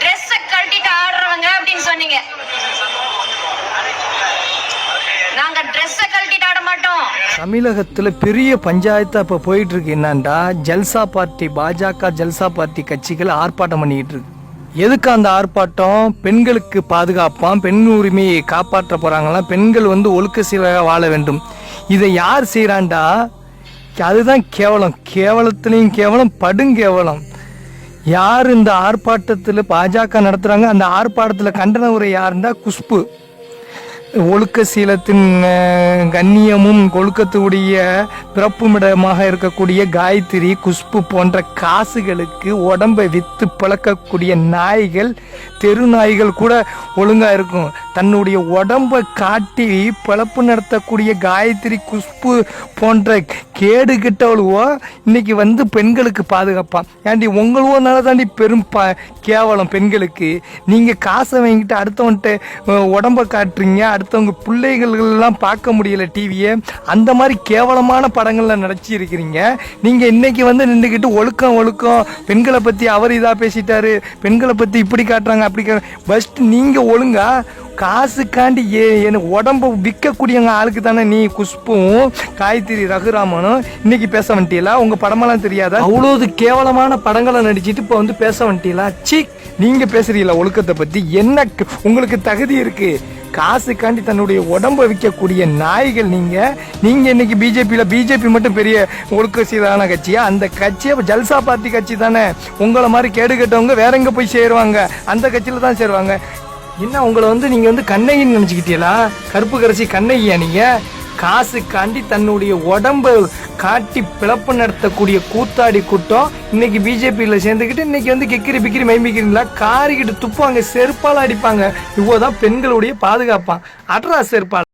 Dress கழட்டிட்டு ஆடுறவங்க அப்படின்னு சொன்னீங்க. நாங்க ட்ரெஸ் கழட்டிட்டு ஆட மாட்டோம். தமிழகத்தில் பெரிய பஞ்சாயத்தா இப்போ போயிட்டு இருக்கு என்னன்னா ஜல்சா பார்ட்டி பாஜக ஜல்சா பார்ட்டி கட்சிகள் ஆர்ப்பாட்டம் பண்ணிக்கிட்டு இருக்கு. எதுக்கு அந்த ஆர்ப்பாட்டம்? பெண்களுக்கு பாதுகாப்பாம் பெண் உரிமையை காப்பாற்ற போறாங்களாம். பெண்கள் வந்து ஒழுக்க சீராக வாழ வேண்டும். இதை யார் செய்கிறாண்டா அதுதான் கேவலம். கேவலத்துலேயும் கேவலம் படுங்கேவலம். யார் இந்த ஆர்ப்பாட்டத்தில் பாஜக நடத்துகிறாங்க அந்த ஆர்ப்பாட்டத்தில் கண்டன உரை யாருண்டா குஷ்பு. ஒழுக்க சீலத்தின் கண்ணியமும் ஒழுக்கத்துடைய பிறப்புமிடமாக இருக்கக்கூடிய காயத்ரி குஷ்பு போன்ற காசுகளுக்கு உடம்பை வித்து பழக்கக்கூடிய நாய்கள் தெரு நாய்கள் கூட ஒழுங்கா இருக்கும். தன்னுடைய உடம்பை காட்டி பிழப்பு நடத்தக்கூடிய காயத்ரி குஷ்பு போன்ற கேடு கிட்டவளுவோ இன்னைக்கு வந்து பெண்களுக்கு பாதுகாப்பான் ஏண்டி உங்களுவோனால தாண்டி பெரும் ப கேவலம் பெண்களுக்கு. நீங்கள் காசை வாங்கிட்டு அடுத்தவன்ட்டு உடம்பை காட்டுறீங்க அடுத்தவங்க பிள்ளைகள்லாம் பார்க்க முடியல டிவியை அந்த மாதிரி கேவலமான படங்களில் நடிச்சு இருக்கிறீங்க. நீங்கள் இன்றைக்கி வந்து நின்றுக்கிட்டு ஒழுக்கம் ஒழுக்கம். பெண்களை பற்றி அவர் இதாக பேசிட்டாரு. பெண்களை பற்றி இப்படி காட்டுறாங்க அப்படி ஃபஸ்ட் நீங்கள் ஒழுங்கா காசுக்காண்டி ஏ என் உடம்ப விற்கக்கூடியவங்க ஆளுக்கு தானே நீ குஷ்பும் காயத்ரி ரகுராமனும் இன்னைக்கு பேச வந்துட்டீங்களா? உங்கள் படமெல்லாம் தெரியாதா? அவ்வளோது கேவலமான படங்களை நடிச்சிட்டு இப்போ வந்து பேச வந்துட்டீங்களா? சி நீங்கள் பேசுறீங்களா ஒழுக்கத்தை பற்றி என்ன உங்களுக்கு தகுதி இருக்குது காசுக்காண்டி தன்னுடைய உடம்ப விற்கக்கூடிய நாய்கள் நீங்கள் நீங்கள் இன்னைக்கு பிஜேபியில் பிஜேபி மட்டும் பெரிய ஒழுக்கசீரான கட்சியா? அந்த கட்சியை ஜல்சா பார்ட்டி கட்சி தானே. உங்களை மாதிரி கேடு கட்டவங்க வேற எங்கே போய் சேருவாங்க? அந்த கட்சியில் தான் சேருவாங்க. என்ன உங்களை வந்து நீங்கள் வந்து கண்ணகின்னு நினச்சிக்கிட்டீங்களா? கருப்பு கரைச்சி கண்ணகியா நீங்கள் காசுக்காண்டி தன்னுடைய உடம்ப காட்டி பிளப்பு நடத்தக்கூடிய கூத்தாடி கூட்டம் இன்னைக்கு பிஜேபியில் சேர்ந்துக்கிட்டு இன்னைக்கு வந்து கிக்கிரி பிக்கிரி மைமிக்கிறீங்களா காரிக்கிட்டு துப்பாங்க செருப்பால் அடிப்பாங்க. இவ்வளோதான் பெண்களுடைய பாதுகாப்பான் அட்ரா செருப்பால்.